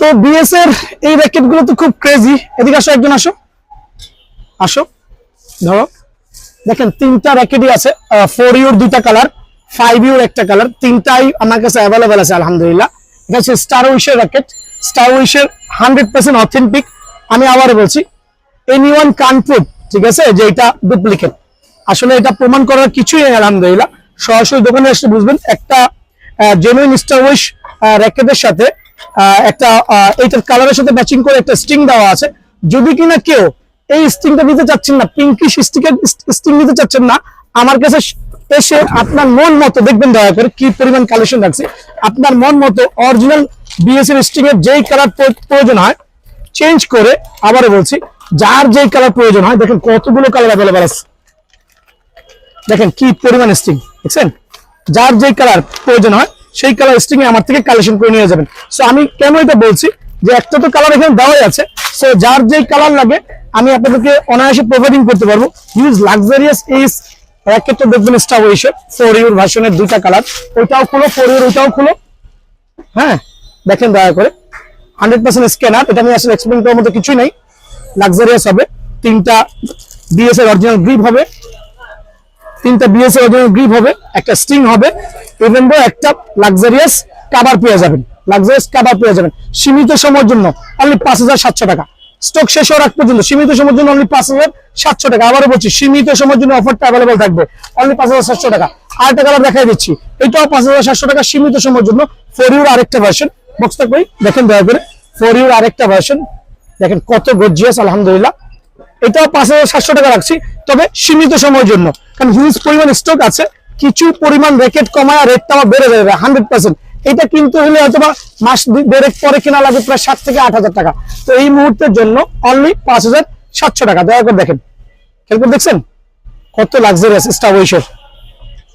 তো বিএস এর এই র্যাকেটগুলো তো খুব ক্রেজি এদিকে আসো, একজন আসো। আসো। ধরো। দেখেন, তিনটা র্যাকেটই আছে। ফোর ইউর দুইটা কালার ফাইভ ইউর একটা কালার তিনটাই আমার কাছে অ্যাভেলেবেল আছে, আলহামদুলিল্লাহ। এটা হচ্ছে স্টার উইশের র্যাকেট স্টার উইশের হান্ড্রেড পার্সেন্ট অথেন্টিক আমি আবারও বলছি এনি ওয়ান কানপুর ঠিক আছে, যে এটা ডুপ্লিকেট আসলে এটা প্রমাণ করার কিছুই নেই, আলহামদুলিল্লাহ। সরাসরি দোকানে এসে বুঝবেন, একটা জেনুইন স্টার উইশ র্যাকেটের সাথে একটা এইটার কালারের সাথে ম্যাচিং করে একটা স্ট্রিং দেওয়া আছে। যদি কিনা কেউ এই স্ট্রিংটা নিতে চাচ্ছেন না পিঙ্কিশ স্টিকের স্ট্রিং নিতে চাচ্ছেন না, আমার কাছে এসে আপনার মন মতো দেখবেন, দয়া করে কি পরিমাণ কালেকশন রাখছে। আপনার মন মতো অরিজিনাল বিএস এর স্ট্রিং এর যেই কালার প্রয়োজন হয় চেঞ্জ করে আবারও বলছি, যার যেই কালার প্রয়োজন হয়, দেখেন কতগুলো কালার অ্যাভেলেবেল আছে। দেখেন কি পরিমাণ স্ট্রিং দেখছেন? যার যেই কালার প্রয়োজন হয় সেই কালার স্ট্রিং আমার থেকে কালেকশন করে নিয়ে যাবেন। সো আমি কেন এটা বলছি? যে একটা তো কালার এখানে দেওয়াই আছে। সো যার যেই কালার লাগে, আমি আপনাদেরকে অনায়াসে প্রোভাইডিং করতে পারব। ইউজ লাক্সারিয়াস এইস র্যাকেটটা দেখবেন স্টার ওয়েসের ফোর ইউর ভার্সনের দুইটা কালার ওইটাও খুলো ফোর ইউর ওইটাও খুলো। হ্যাঁ দেখেন দয়া করে। হান্ড্রেড পার্সেন্ট স্ক্যানার এটা আমি আসলে এক্সপ্লেন করার মতো কিছুই নাই। লাক্সারিয়াস হবে। তিনটা এর অরিজিনাল গ্রিপ হবে। তিনটা বিএস এর অরিজিনাল গ্রিপ হবে, একটা স্ট্রিং হবে ইভেন দো একটা লাক্সারিয়াস কাভার পেয়ে যাবেন লাক্সারিয়াস কাভার পেয়ে যাবেন। সীমিত সময়ের জন্য অনলি পাঁচ হাজার সাতশো টাকা। স্টক শেষ হওয়ার আগ পর্যন্ত সীমিত সময়ের জন্য অনলি পাঁচ হাজার সাতশো টাকা। আবারও বলছি, সীমিত সময়ের জন্য অফারটা অ্যাভেলেবল থাকবে অনলি পাঁচ হাজার সাতশো টাকা। আর কালার দেখাই দিচ্ছি, এটাও পাঁচ হাজার সাতশো টাকা সীমিত সময়ের জন্য। ফোর ইউর আরেকটা ভার্সন বক্সটা কই? দেখেন দয়া করে ফোর ইউর আরেকটা ভার্সন দেখেন কত গর্জিয়াস আলহামদুলিল্লাহ। এটাও পাঁচ হাজার সাতশো টাকা রাখছি, তবে সীমিত সময়ের জন্য। কারণ হিউজ পরিমাণ স্টক আছে কিছু পরিমাণ রেকেট কমায় আর রেটটা আমার বেড়ে যাবে হান্ড্রেড পার্সেন্ট এটা কিন্তু হলে হয়তো বা মাস দেড়েক পরে কেনা লাগবে প্রায় সাত থেকে আট হাজার টাকা। তো এই মুহূর্তের জন্য অনলি পাঁচ হাজার সাতশো টাকা। দয়া করে দেখেন। খেয়াল করে দেখছেন? কত লাক্সারিয়াস স্টার ওয়েসের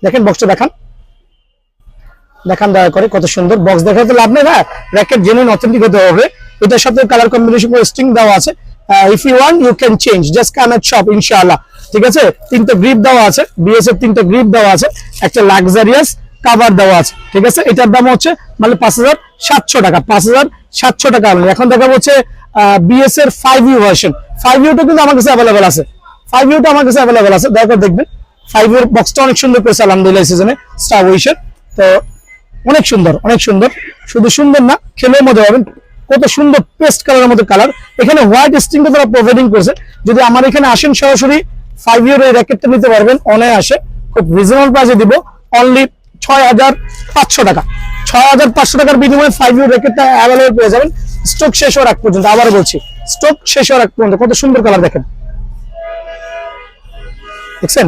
দেখেন বক্সটা দেখান। দেখান দয়া করে, কত সুন্দর বক্স দেখা তো লাভ নেই না? র্যাকেট জেনুইন অথেন্টিক হতে হবে। এটার সাথে কালার কম্বিনেশন স্ট্রিং দেওয়া আছে। If you want you can change just come at shop ইনশাআল্লাহ। ঠিক আছে? তিনটা গ্রিপ দেওয়া আছে বিএস এর তিনটা গ্রিপ দেওয়া আছে, একটা লাক্সারিয়াস কাভার দেওয়া আছে, ঠিক আছে? এটার দাম হচ্ছে মানে পাঁচ হাজার সাতশো টাকা, পাঁচ হাজার সাতশো টাকা আমি এখন দেখা হচ্ছে বিএস এর ফাইভ ইউ ভার্সন ফাইভ ইউটা কিন্তু আমার কাছে অ্যাভেলেবেল আছে। ফাইভ ইউটা আমার কাছে অ্যাভেলেবেল আছে, দয়া করে দেখবেন। ফাইভ ইউর বক্সটা অনেক সুন্দর পেয়েছে আলহামদুলিল্লাহ সিজনে স্টার উইশের তো, অনেক সুন্দর অনেক সুন্দর। শুধু সুন্দর না, খেলেও মজা পাবেন। কত সুন্দর পেস্ট কালারের মতো কালার এখানে হোয়াইট স্টিংটা তারা প্রোভাইডিং করেছে। যদি আমার এখানে আসেন সরাসরি ফাইভ ইয়ার এই র্যাকেটটা নিতে পারবেন অনায় আসে খুব রিজনেবল প্রাইসে দিব। অনলি ছয় হাজার পাঁচশো টাকা। ছয় হাজার পাঁচশো টাকার বিনিময়ে ফাইভ ইয়ার র্যাকেটটা অ্যাভেলেবল পেয়ে যাবেন। স্টক শেষ হওয়ার আগ পর্যন্ত, আবার বলছি স্টক শেষ হওয়ার আগ পর্যন্ত, কত সুন্দর কালার দেখেন। দেখছেন?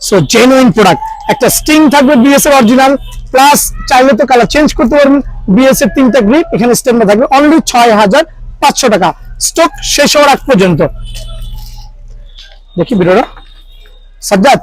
সো জেনুইন প্রোডাক্ট একটা স্টিং থাকবে বিএস এর অরিজিনাল প্লাস চাইলে তো কালার চেঞ্জ করতে পারবেন। বিএস এর তিনটা গ্রিপ এখানে স্টেমটা থাকবে। অনলি ছয় হাজার পাঁচশো টাকা। স্টক শেষ হওয়ার আগ পর্যন্ত। দেখি ভিডিওটা সাজ্জাদ